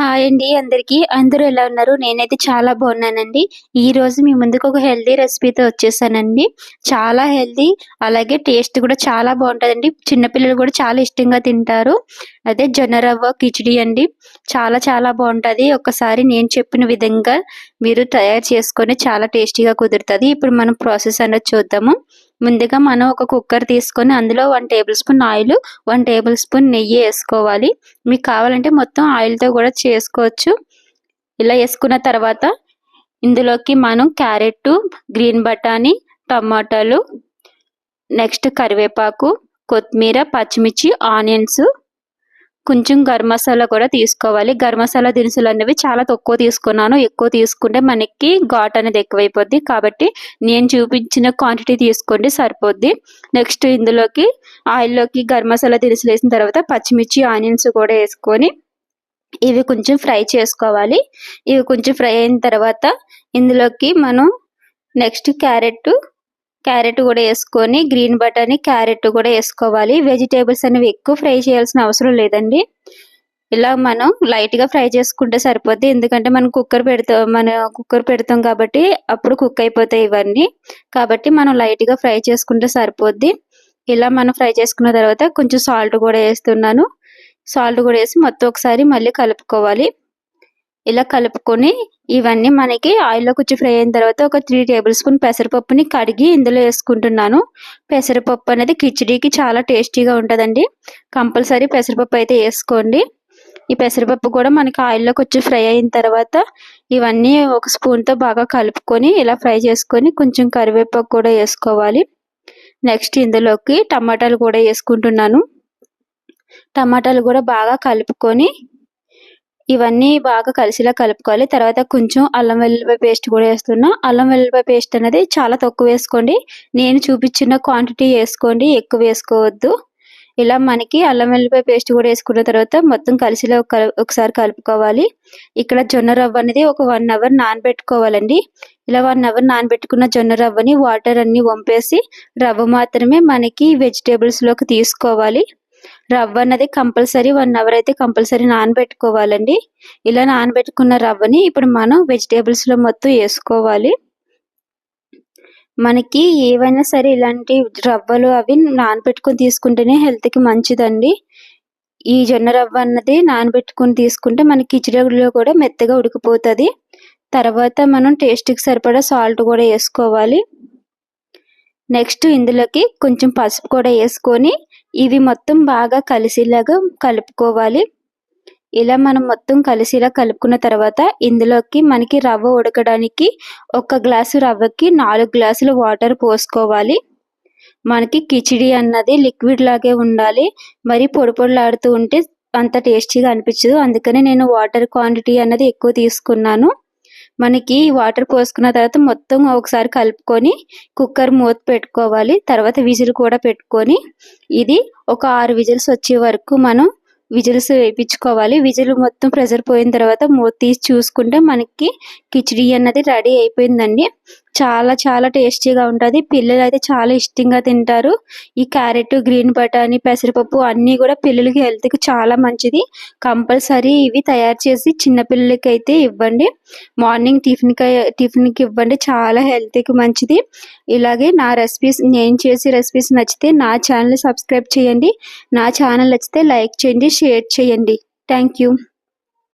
Hi అండి అందరికీ. అందరూ ఎలా ఉన్నారు? నేనైతే చాలా బాగున్నానండి. ఈ రోజు మీ ముందుకు ఒక హెల్దీ రెసిపీతో వచ్చేసానండి. చాలా హెల్దీ అలాగే టేస్ట్ కూడా చాలా బాగుంటుందండి. చిన్నపిల్లలు కూడా చాలా ఇష్టంగా తింటారు. అదే జొన్న రవ్వ కిచిడి అండి. చాలా చాలా బాగుంటుంది. ఒకసారి నేను చెప్పిన విధంగా మీరు తయారు చేసుకొని చాలా టేస్టీగా కుదురుతుంది. ఇప్పుడు మనం ప్రాసెస్ అనేది చూద్దాము. ముందుగా మనం ఒక కుక్కర్ తీసుకొని అందులో one tablespoon oil one tablespoon నెయ్యి వేసుకోవాలి. మీకు కావాలంటే మొత్తం ఆయిల్తో కూడా చేసుకోవచ్చు. ఇలా వేసుకున్న తర్వాత ఇందులోకి మనం క్యారెట్ గ్రీన్ బఠానీ టమాటాలు నెక్స్ట్ కరివేపాకు కొత్తిమీర పచ్చిమిర్చి ఆనియన్స్ కొంచెం గరం మసాలా కూడా తీసుకోవాలి. గరం మసాలా దినుసులు అనేవి చాలా తక్కువ తీసుకున్నాను. ఎక్కువ తీసుకుంటే మనకి ఘాట్ అనేది ఎక్కువైపోద్ది. కాబట్టి నేను చూపించిన క్వాంటిటీ తీసుకోండి సరిపోద్ది. నెక్స్ట్ ఇందులోకి ఆయిల్లోకి గరం మసాలా దినుసులు వేసిన తర్వాత పచ్చిమిర్చి ఆనియన్స్ కూడా వేసుకొని ఇవి కొంచెం ఫ్రై చేసుకోవాలి. ఇవి కొంచెం ఫ్రై అయిన తర్వాత ఇందులోకి మనం నెక్స్ట్ క్యారెట్ క్యారెట్ కూడా వేసుకొని గ్రీన్ బటానీ క్యారెట్ కూడా వేసుకోవాలి. వెజిటేబుల్స్ అనేవి ఎక్కువ ఫ్రై చేయాల్సిన అవసరం లేదండి. ఇలా మనం లైట్గా ఫ్రై చేసుకుంటే సరిపోద్ది. ఎందుకంటే మనం కుక్కర్ పెడతాం మన కుక్కర్ పెడతాం కాబట్టి అప్పుడు కుక్ అయిపోతాయి ఇవన్నీ. కాబట్టి మనం లైట్గా ఫ్రై చేసుకుంటే సరిపోద్ది. ఇలా మనం ఫ్రై చేసుకున్న తర్వాత కొంచెం సాల్ట్ కూడా వేస్తున్నాను. సాల్ట్ కూడా వేసి మొత్తం ఒకసారి మళ్ళీ కలుపుకోవాలి. ఇలా కలుపుకొని ఇవన్నీ మనకి ఆయిల్లో కొంచెం ఫ్రై అయిన తర్వాత ఒక త్రీ టేబుల్ స్పూన్ పెసరపప్పుని కడిగి ఇందులో వేసుకుంటున్నాను. పెసరపప్పు అనేది కిచడీకి చాలా టేస్టీగా ఉంటుందండి. కంపల్సరీ పెసరపప్పు అయితే వేసుకోండి. ఈ పెసరపప్పు కూడా మనకి ఆయిల్లో కొంచెం ఫ్రై అయిన తర్వాత ఇవన్నీ ఒక స్పూన్తో బాగా కలుపుకొని ఇలా ఫ్రై చేసుకొని కొంచెం కరివేపాకు కూడా వేసుకోవాలి. నెక్స్ట్ ఇందులోకి టమాటాలు కూడా వేసుకుంటున్నాను. టమాటాలు కూడా బాగా కలుపుకొని ఇవన్నీ బాగా కలిసిలా కలుపుకోవాలి. తర్వాత కొంచెం అల్లం వెల్లుల్లిపాయ పేస్ట్ కూడా వేస్తున్నా. అల్లం వెల్లుల్లిపాయ పేస్ట్ అనేది చాలా తక్కువ వేసుకోండి. నేను చూపించిన క్వాంటిటీ వేసుకోండి. ఎక్కువ వేసుకోవద్దు. ఇలా మనకి అల్లం వెల్లుల్లిపాయ పేస్ట్ కూడా వేసుకున్న తర్వాత మొత్తం కలిసిలా ఒకసారి కలుపుకోవాలి. ఇక్కడ జొన్న రవ్వ అనేది ఒక వన్ అవర్ నానబెట్టుకోవాలండి. ఇలా వన్ అవర్ నానబెట్టుకున్న జొన్న రవ్వని వాటర్ అన్ని వంపేసి రవ్వ మాత్రమే మనకి వెజిటేబుల్స్లోకి తీసుకోవాలి. రవ్వ అన్నది కంపల్సరీ వన్ అవర్ అయితే కంపల్సరీ నానబెట్టుకోవాలండి. ఇలా నానబెట్టుకున్న రవ్వని ఇప్పుడు మనం వెజిటేబుల్స్లో మొత్తం వేసుకోవాలి. మనకి ఏవైనా సరే ఇలాంటి రవ్వలు అవి నానబెట్టుకుని తీసుకుంటేనే హెల్త్కి మంచిదండి. ఈ జొన్న రవ్వ అన్నది నానబెట్టుకుని తీసుకుంటే మనకి కిచిడీలో కూడా మెత్తగా ఉడికిపోతుంది. తర్వాత మనం టేస్ట్కి సరిపడా సాల్ట్ కూడా వేసుకోవాలి. నెక్స్ట్ ఇందులోకి కొంచెం పసుపు కూడా వేసుకొని ఇవి మొత్తం బాగా కలిసేలాగా కలుపుకోవాలి. ఇలా మనం మొత్తం కలిసిలా కలుపుకున్న తర్వాత ఇందులోకి మనకి రవ్వ ఉడకడానికి ఒక గ్లాసు రవ్వకి నాలుగు గ్లాసులు వాటర్ పోసుకోవాలి. మనకి కిచిడి అన్నది లిక్విడ్ లాగే ఉండాలి. మరి పొడి పొడిలాడుతూ ఉంటే అంత టేస్టీగా అనిపించదు. అందుకనే నేను వాటర్ క్వాంటిటీ అన్నది ఎక్కువ తీసుకున్నాను. మనకి వాటర్ పోసుకున్న తర్వాత మొత్తం ఒకసారి కలుపుకొని కుక్కర్ మూత పెట్టుకోవాలి. తర్వాత విజిల్ కూడా పెట్టుకొని ఇది ఒక ఆరు విజిల్స్ వచ్చే వరకు మనం విజిల్స్ వేయించుకోవాలి. విజిల్ మొత్తం ప్రెజర్ పోయిన తర్వాత మూత తీసి చూసుకుంటే మనకి కిచిడి అన్నది రెడీ అయిపోయిందండి. చాలా చాలా టేస్టీగా ఉంటుంది. పిల్లలు అయితే చాలా ఇష్టంగా తింటారు. ఈ క్యారెట్ గ్రీన్ బటానీ పెసరపప్పు అన్నీ కూడా పిల్లలకి హెల్త్కి చాలా మంచిది. కంపల్సరీ ఇవి తయారు చేసి చిన్నపిల్లలకి అయితే ఇవ్వండి. మార్నింగ్ టిఫిన్కి టిఫిన్కి ఇవ్వండి. చాలా హెల్త్కి మంచిది. ఇలాగే నా రెసిపీస్ నేను చేసే రెసిపీస్ నచ్చితే నా ఛానల్ సబ్స్క్రైబ్ చేయండి. నా ఛానల్ నచ్చితే లైక్ చేయండి షేర్ చేయండి. Thank you